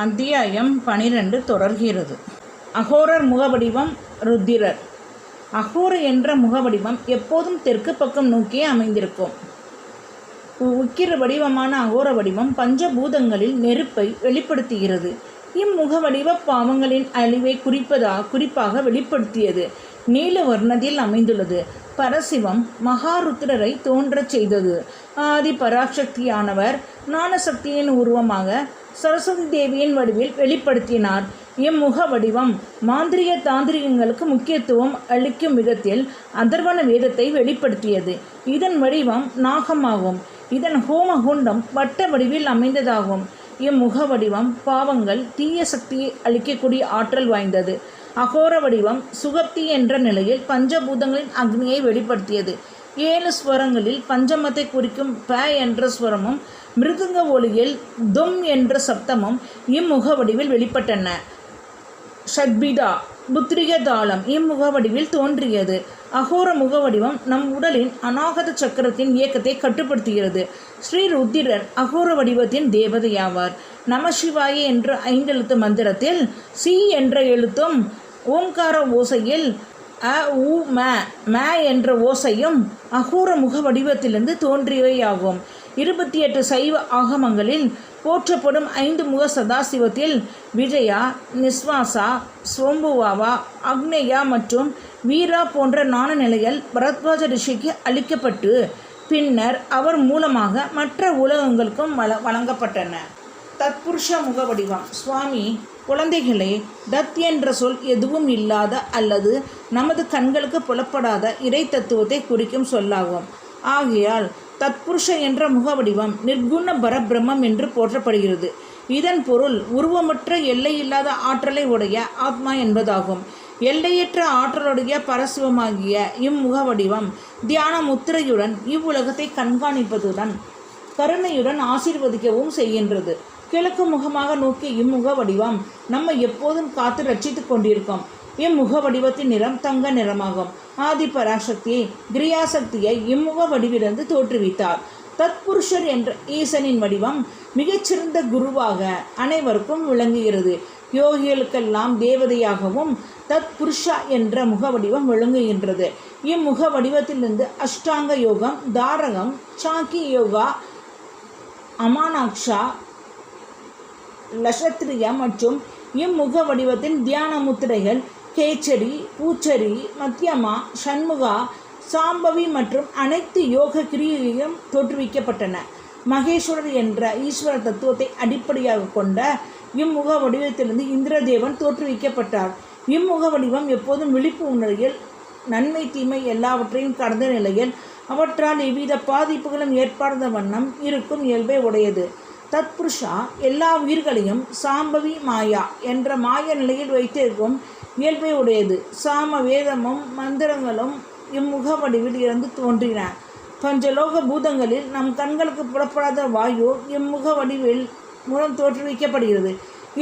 அத்தியாயம் பனிரெண்டு தொடர்கிறது. அகோரர் முகவடிவம் ருத்திரர் அகோர என்ற முகவடிவம் எப்போதும் தெற்கு பக்கம் நோக்கியே அமைந்திருக்கும். உ- உக்கிர வடிவமான அகோர வடிவம் பஞ்சபூதங்களில் நெருப்பை வெளிப்படுத்துகிறது. இம்முக வடிவ பாவங்களின் அழிவை குறிப்பதா குறிப்பாக வெளிப்படுத்தியது. நீல வர்ணத்தில் அமைந்துள்ளது. பரசிவம் மகாருத்ரரை தோன்றச் செய்தது. ஆதி பராசக்தியானவர் ஞானசக்தியின் உருவமாக சரஸ்வதி தேவியின் வடிவில் வெளிப்படுத்தினார். இம்முக வடிவம் மாந்திரிய தாந்திரிகங்களுக்கு முக்கியத்துவம் அளிக்கும் விதத்தில் அதர்வன வேதத்தை வெளிப்படுத்தியது. இதன் வடிவம் நாகமாகும். இதன் ஹோம குண்டம் வட்ட வடிவில் அமைந்ததாகும். இம்முக வடிவம் பாவங்கள் தீய சக்தியை அளிக்கக்கூடிய ஆற்றல் வாய்ந்தது. அகோர வடிவம் சுகப்தி என்ற நிலையில் பஞ்சபூதங்களின் அக்னியை வெளிப்படுத்தியது. ஏழு ஸ்வரங்களில் பஞ்சமத்தை குறிக்கும் ப என்ற ஸ்வரமும் மிருதுங்க ஒளியில் தும் என்ற சப்தமும் இம்முக வடிவில் வெளிப்பட்டன. ஷட்பிதா புத்திரிக தாளம் இம்முக வடிவில் தோன்றியது. அகோர முகவடிவம் நம் உடலின் அநாகத சக்கரத்தின் இயக்கத்தை கட்டுப்படுத்துகிறது. ஸ்ரீ ருத்திரர் அகோர வடிவத்தின் தேவதையாவார். நமசிவாய என்ற ஐந்தெழுத்து மந்திரத்தில் சி என்ற எழுத்தும் ஓம்கார ஓசையில் அ உ ம ம என்ற ஓசையும் அகோர முக வடிவத்திலிருந்து தோன்றியவையாகும். இருபத்தி எட்டு சைவ ஆகமங்களில் போற்றப்படும் ஐந்து முக சதாசிவத்தில் விஜயா நிஸ்வாசா சோம்புவாவா அக்னேயா மற்றும் வீரா போன்ற நாண நிலைகள் பரத்வாஜ ரிஷிக்கு அளிக்கப்பட்டு பின்னர் அவர் மூலமாக மற்ற உலகங்களுக்கும் வள வழங்கப்பட்டன. தத்புருஷ முகவடிவம் சுவாமி குழந்தைகளே தத் என்ற சொல் எதுவும் இல்லாத அல்லது நமது கண்களுக்கு புலப்படாத இறை தத்துவத்தை குறிக்கும் சொல்லாகும். ஆகையால் தத்புருஷ என்ற முகவடிவம் நிர்குண பரபிரம்மம் என்று போற்றப்படுகிறது. இதன் பொருள் உருவமற்ற எல்லையில்லாத ஆற்றலை உடைய ஆத்மா என்பதாகும். எல்லையற்ற ஆற்றலுடைய பரசிவமாகிய இம்முகவடிவம் தியான முத்திரையுடன் இவ்வுலகத்தை கண்காணிப்பதுடன் கருணையுடன் ஆசீர்வதிக்கவும் செய்கின்றது. கிழக்கு முகமாக நோக்கி இம்முக வடிவம் நம்ம எப்போதும் காத்து ரட்சித்துக் கொண்டிருக்கும். இம்முக வடிவத்தின் நிறம் தங்க நிறமாகும். ஆதிபராசக்தியை கிரியாசக்தியை இம்முக வடிவிலிருந்து தோற்றுவித்தார். தத்புருஷர் என்ற ஈசனின் வடிவம் மிகச்சிறந்த குருவாக அனைவருக்கும் விளங்குகிறது. யோகிகளுக்கெல்லாம் தேவதையாகவும் தத்புருஷா என்ற முக வடிவம் விளங்குகின்றது. இம்முக வடிவத்திலிருந்து அஷ்டாங்க யோகம் தாரகம் சாக்கி யோகா அமானாக்ஷா லஷத்ரியா மற்றும் இம்முக வடிவத்தின் தியான முத்திரைகள் கேச்சரி பூச்சரி மத்தியமா சண்முகா சாம்பவி மற்றும் அனைத்து யோக கிரியையும் தோற்றுவிக்கப்பட்டன. மகேஸ்வரர் என்ற ஈஸ்வர தத்துவத்தை அடிப்படையாக கொண்ட இம்முக வடிவத்திலிருந்து இந்திரதேவன் தோற்றுவிக்கப்பட்டார். இம்முக வடிவம் எப்போதும் விழிப்பு உணர்வில் நன்மை தீமை எல்லாவற்றையும் கடந்த நிலையில் அவற்றால் எவ்வித பாதிப்புகளும் ஏற்படாத வண்ணம் இருக்கும் இயல்பை உடையது. தத்புருஷா எல்லா உயிர்களையும் சாம்பவி மாயா என்ற மாய நிலையில் வைத்திருக்கும் இயல்பை உடையது சாம வேதமும் மந்திரங்களும் இம்முக வடிவில் இருந்து தோன்றின. பஞ்சலோக பூதங்களில் நம் கண்களுக்கு புலப்படாத வாயு இம்முக வடிவில் மூலம் தோற்றுவிக்கப்படுகிறது.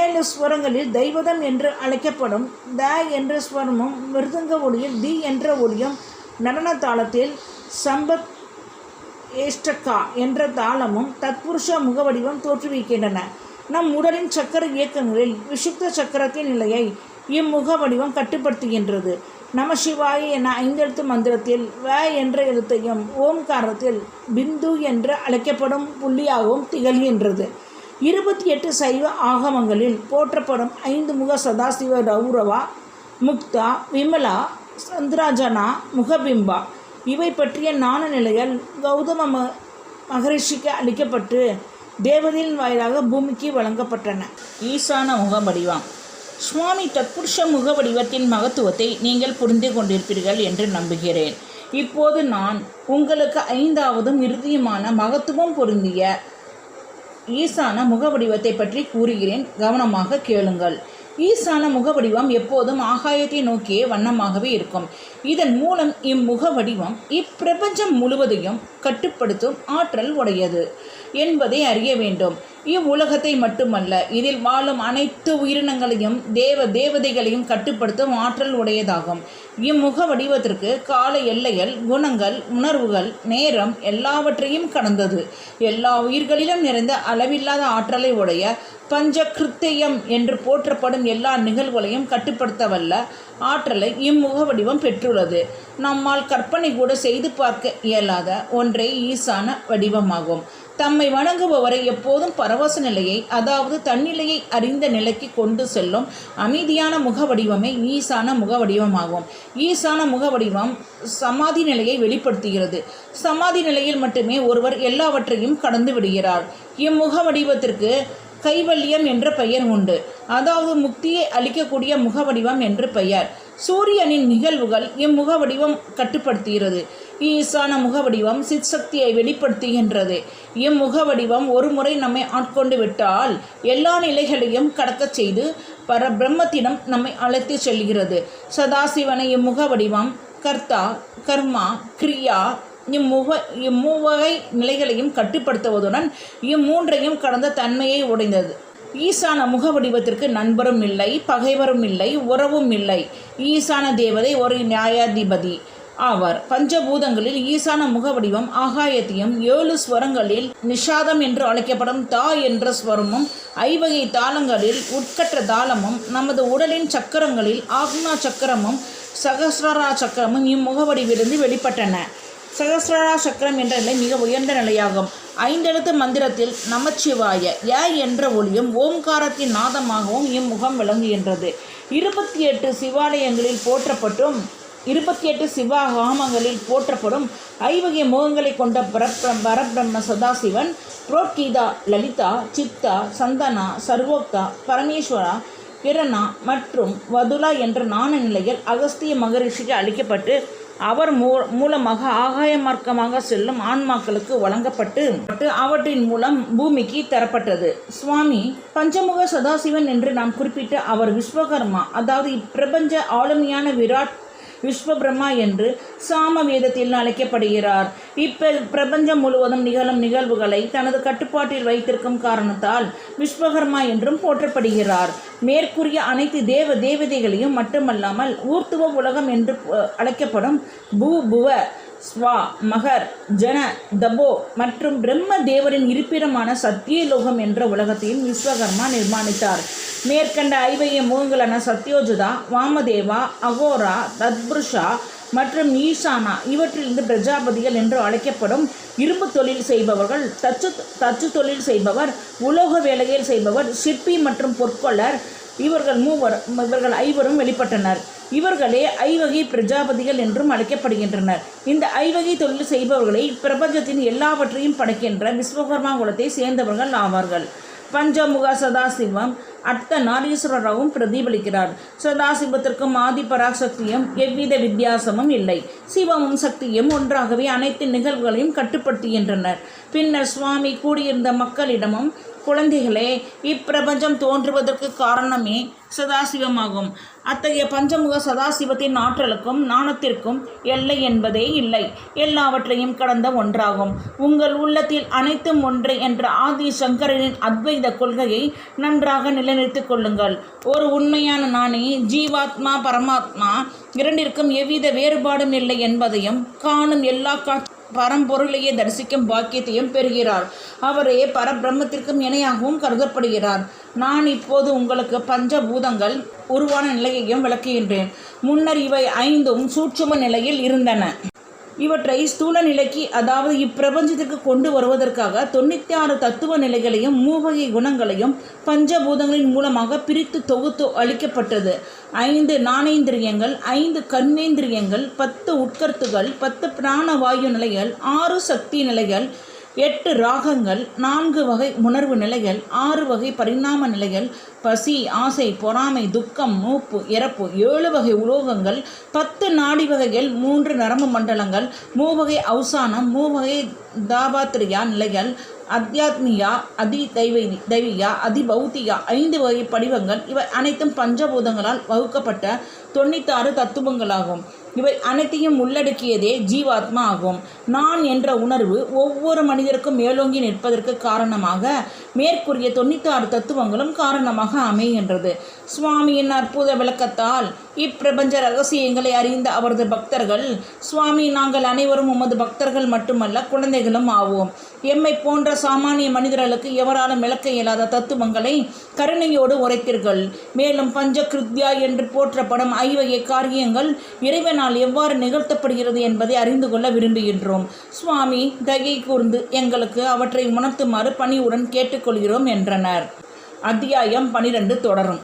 ஏழு ஸ்வரங்களில் தெய்வதம் என்று அழைக்கப்படும் த என்ற ஸ்வரமும் மிருதங்க ஒளியில் தி என்ற ஒளியும் நடன தாளத்தில் சம்பத் ஏஷ்டக்கா என்ற தாளமும் தத்புருஷ முகவடிவம் தோற்றுவிக்கின்றன. நம் உடலின் சக்கர இயக்கங்களில் விசுத்த சக்கரத்தின் நிலையை இம்முக வடிவம் கட்டுப்படுத்துகின்றது. நம சிவாய என ஐந்தெழுத்து மந்திரத்தில் வ என்ற எழுத்தையும் ஓம்காரத்தில் பிந்து என்று அழைக்கப்படும் புள்ளியாகவும் திகழ்கின்றது. இருபத்தி எட்டு சைவ ஆகமங்களில் போற்றப்படும் ஐந்து முக சதாசிவ ரௌரவா முக்தா விமலா சந்திராஜனா முகபிம்பா இவை பற்றிய நாண நிலைகள் கௌதம ம மகரிஷிக்கு அளிக்கப்பட்டு தேவதையின் வாயிலாக பூமிக்கு வழங்கப்பட்டன. ஈசான முக வடிவம் சுவாமி தத்புருஷ முக வடிவத்தின் மகத்துவத்தை நீங்கள் புரிந்து கொண்டிருப்பீர்கள் என்று நம்புகிறேன். இப்போது நான் உங்களுக்கு ஐந்தாவதும் இறுதியுமான மகத்துவம் பொருந்திய ஈசான முகவடிவத்தை பற்றி கூறுகிறேன். கவனமாக கேளுங்கள். ஈசான முகவடிவம் எப்போதும் ஆகாயத்தை நோக்கிய வண்ணமாகவே இருக்கும். இதன் மூலம் இம்முக வடிவம் இப்பிரபஞ்சம் முழுவதையும் கட்டுப்படுத்தும் ஆற்றல் உடையது என்பதை அறிய வேண்டும். இவ்வுலகத்தை மட்டுமல்ல இதில் வாழும் அனைத்து உயிரினங்களையும் தேவ தேவதைகளையும் கட்டுப்படுத்தும் ஆற்றல் உடையதாகும். இம்முக வடிவத்திற்கு கால எல்லைகள் குணங்கள் உணர்வுகள் நேரம் எல்லாவற்றையும் கடந்தது. எல்லா உயிர்களிலும் நிறைந்த அளவில்லாத ஆற்றலை உடைய பஞ்சகிருத்தியம் என்று போற்றப்படும் எல்லா நிகழ்வுகளையும் கட்டுப்படுத்தவல்ல ஆற்றலை இம்முக வடிவம் பெற்றுள்ளது. நம்மால் கற்பனை கூட செய்து பார்க்க இயலாத ஒன்றே ஈசான வடிவமாகும். தம்மை வணங்குபவரை எப்போதும் பரவச நிலையை அதாவது தன்னிலையை அறிந்த நிலைக்கு கொண்டு செல்லும் அமைதியான முக வடிவமே ஈசான முகவடிவமாகும். ஈசான முக வடிவம் சமாதி நிலையை வெளிப்படுத்துகிறது. சமாதி நிலையில் மட்டுமே ஒருவர் எல்லாவற்றையும் கடந்து விடுகிறார். இம்முக வடிவத்திற்கு கைவல்யம் என்ற பெயர் உண்டு. அதாவது முக்தியை அளிக்கக்கூடிய முகவடிவம் என்று பெயர். சூரியனின் நிகழ்வுகள் இம்முக வடிவம் கட்டுப்படுத்துகிறது. ஈசான முகவடிவம் சிற்சக்தியை வெளிப்படுத்துகின்றது. இம்முக வடிவம் ஒரு முறை நம்மை ஆட்கொண்டு விட்டால் எல்லா நிலைகளையும் கடக்கச் செய்து பரபிரம்மத்திடம் நம்மை அழைத்து செல்கிறது. சதாசிவனை இம்முக வடிவம் கர்த்தா கர்மா கிரியா இம்முக இம்மூவகை நிலைகளையும் கட்டுப்படுத்துவதுடன் இம்மூன்றையும் கடந்த தன்மையை உடைந்தது. ஈசான முக வடிவத்திற்கு நண்பரும் இல்லை பகைவரும் இல்லை உறவும் இல்லை. ஈசான தேவதை ஒரு நியாயாதிபதி. ஆவார். பஞ்சபூதங்களில் ஈசான முக வடிவம் ஆகாயத்தையும் ஏழு ஸ்வரங்களில் நிஷாதம் என்று அழைக்கப்படும் தா என்ற ஸ்வரமும் ஐவகை தாளங்களில் உட்கற்ற தாளமும் நமது உடலின் சக்கரங்களில் ஆக்னா சக்கரமும் சகஸ்ரரா சக்கரமும் இம்முகவடிவிலிருந்து வெளிப்பட்டன. சகஸ்ரரா சக்கரம் என்ற நிலை மிக உயர்ந்த நிலையாகும். ஐந்தெழுத்து மந்திரத்தில் நமச்சிவாய ய என்ற ஒளியும் ஓம்காரத்தின் நாதமாகவும் இம்முகம் விளங்குகின்றது. இருபத்தி எட்டு சிவாலயங்களில் போற்றப்பட்டும் இருபத்தி எட்டு சிவகாமங்களில் போற்றப்படும் ஐவகை முகங்களை கொண்ட பரப்ரம் பரபிரம்ம சதாசிவன் புரோட்கீதா லலிதா சித்தா சந்தனா சர்வோக்தா பரமேஸ்வரா பிரணா மற்றும் வதுலா என்ற நாண நிலையில் அகஸ்திய மகரிஷிக்கு அளிக்கப்பட்டு அவர் மூ மூலமாக ஆகாய மார்க்கமாக செல்லும் ஆன்மாக்களுக்கு வழங்கப்பட்டு அவற்றின் மூலம் பூமிக்கு தரப்பட்டது. சுவாமி பஞ்சமுக சதாசிவன் என்று நாம் குறிப்பிட்ட அவர் விஸ்வகர்மா அதாவது இப்பிரபஞ்ச ஆளுமையான விராட் விஸ்வபிரம்மா என்று சாம வேதத்தில் அழைக்கப்படுகிறார். இப்ப பிரபஞ்சம் முழுவதும் நிகழும் நிகழ்வுகளை தனது கட்டுப்பாட்டில் வைத்திருக்கும் காரணத்தால் விஸ்வகர்மா என்றும் போற்றப்படுகிறார். மேற்கூறிய அனைத்து தேவ தேவதைகளையும் மட்டுமல்லாமல் ஊர்த்துவ உலகம் என்று அழைக்கப்படும் பூ புவ ஸ்வா மகர் ஜன தபோ மற்றும் பிரம்ம தேவரின் இருப்பிடமான சத்தியலோகம் என்ற உலகத்தையும் விஸ்வகர்மா நிர்மாணித்தார். மேற்கண்ட ஐவைய முகங்களான சத்யோஜுதா வாமதேவா அகோரா தத்புருஷா மற்றும் ஈசானா இவற்றிலிருந்து பிரஜாபதிகள் என்று அழைக்கப்படும் இரும்பு தொழில் செய்பவர்கள் தச்சு தச்சு தொழில் செய்பவர் உலோக வேலையில் செய்பவர் சிற்பி மற்றும் பொற்கொள்ளர் இவர்கள் மூவர் இவர்கள் ஐவரும் வெளிப்பட்டனர். இவர்களே ஐவகை பிரஜாபதிகள் என்றும் அழைக்கப்படுகின்றனர். இந்த ஐவகை தொழில் செய்பவர்களை பிரபஞ்சத்தின் எல்லாவற்றையும் படைக்கின்ற விஸ்வகர்மா குலத்தை சேர்ந்தவர்கள் ஆவார்கள். பஞ்சமுக சதாசிவம் அர்த்த நாரீஸ்வரராவும் பிரதிபலிக்கிறார். சதாசிவத்திற்கும் ஆதி பராசக்தியும் எவ்வித வித்தியாசமும் இல்லை. சிவமும் சக்தியும் ஒன்றாகவே அனைத்து நிகழ்வுகளையும் கட்டுப்படுத்துகின்றனர். பின்னர் சுவாமி கூடியிருந்த மக்களிடமும் குழந்தைகளே இப்பிரபஞ்சம் தோன்றுவதற்கு காரணமே சதாசிவமாகும். அத்தகைய பஞ்சமுக சதாசிவத்தின் ஆற்றலுக்கும் நாணத்திற்கும் எல்லை என்பதே இல்லை. எல்லாவற்றையும் கடந்த ஒன்றாகும். உங்கள் உள்ளத்தில் அனைத்தும் ஒன்று என்ற ஆதி சங்கரனின் அத்வைத கொள்கையை நன்றாக நிலைநிறுத்திக் கொள்ளுங்கள். ஒரு உண்மையான நானே ஜீவாத்மா பரமாத்மா இரண்டிற்கும் எவ்வித வேறுபாடும் இல்லை என்பதையும் காணும் எல்லா காட்சி பரம்பொருளையே தரிசிக்கும் பாக்கியத்தையும் பெறுகிறார். அவரே பரபிரம்மத்திற்கும் இணையாகவும் கருதப்படுகிறார். நான் இப்போது உங்களுக்கு பஞ்சபூதங்கள் உருவான நிலையையும் விளக்குகின்றேன். முன்னர் இவை ஐந்தும் சூட்சும நிலையில் இருந்தன. இவற்றை ஸ்தூல நிலைக்கு அதாவது இப்பிரபஞ்சத்திற்கு கொண்டு வருவதற்காக தொண்ணூற்றி ஆறு தத்துவ நிலைகளையும் மூவகை குணங்களையும் பஞ்சபூதங்களின் மூலமாக பிரித்து தொகுத்து அளிக்கப்பட்டது. ஐந்து நாணேந்திரியங்கள் ஐந்து கர்மேந்திரியங்கள் பத்து உட்கருத்துகள் பத்து பிராணவாயு நிலைகள் ஆறு சக்தி நிலைகள் எட்டு ராகங்கள் நான்கு வகை உணர்வு நிலைகள் ஆறு வகை பரிணாம நிலைகள் பசி ஆசை பொறாமை துக்கம் மூப்பு இறப்பு ஏழு வகை உலோகங்கள் பத்து நாடி வகைகள் மூன்று நரம்பு மண்டலங்கள் மூவகை அவுசானம் மூவகை தாபாத்திரியா நிலைகள் அத்தியாத்மியா அதி தெய்வ தெய்வியா அதிபௌத்தியா ஐந்து வகை படிவங்கள் இவை அனைத்தும் பஞ்சபூதங்களால் வகுக்கப்பட்ட தொண்ணூத்தாறு தத்துவங்களாகும். இவை அனைத்தையும் உள்ளடக்கியதே ஜீவாத்மா ஆகும். நான் என்ற உணர்வு ஒவ்வொரு மனிதருக்கும் மேலோங்கி நிற்பதற்கு காரணமாக மேற்கூறிய தொண்ணூத்தாறு தத்துவங்களும் காரணமாக அமைகின்றது. சுவாமியின் அற்புத விளக்கத்தால் இப்பிரபஞ்ச ரகசியங்களை அறிந்த அவரது பக்தர்கள் சுவாமி நாங்கள் அனைவரும் உமது பக்தர்கள் மட்டுமல்ல குழந்தைகளும் ஆவோம். எம்மை போன்ற சாமானிய மனிதர்களுக்கு எவராலும் விளக்க இயலாத தத்துவங்களை கருணையோடு உரைத்தீர்கள். மேலும் பஞ்சகிருத்யா என்று போற்றப்படும் ஐவகை காரியங்கள் இறைவனால் எவ்வாறு நிகழ்த்தப்படுகிறது என்பதை அறிந்து கொள்ள விரும்புகின்றோம். சுவாமி தகை கூர்ந்து எங்களுக்கு அவற்றை உணர்த்துமாறு பணிவுடன் கேட்டுக்கொள்கிறோம் என்றனர். அத்தியாயம் பனிரெண்டு தொடரும்.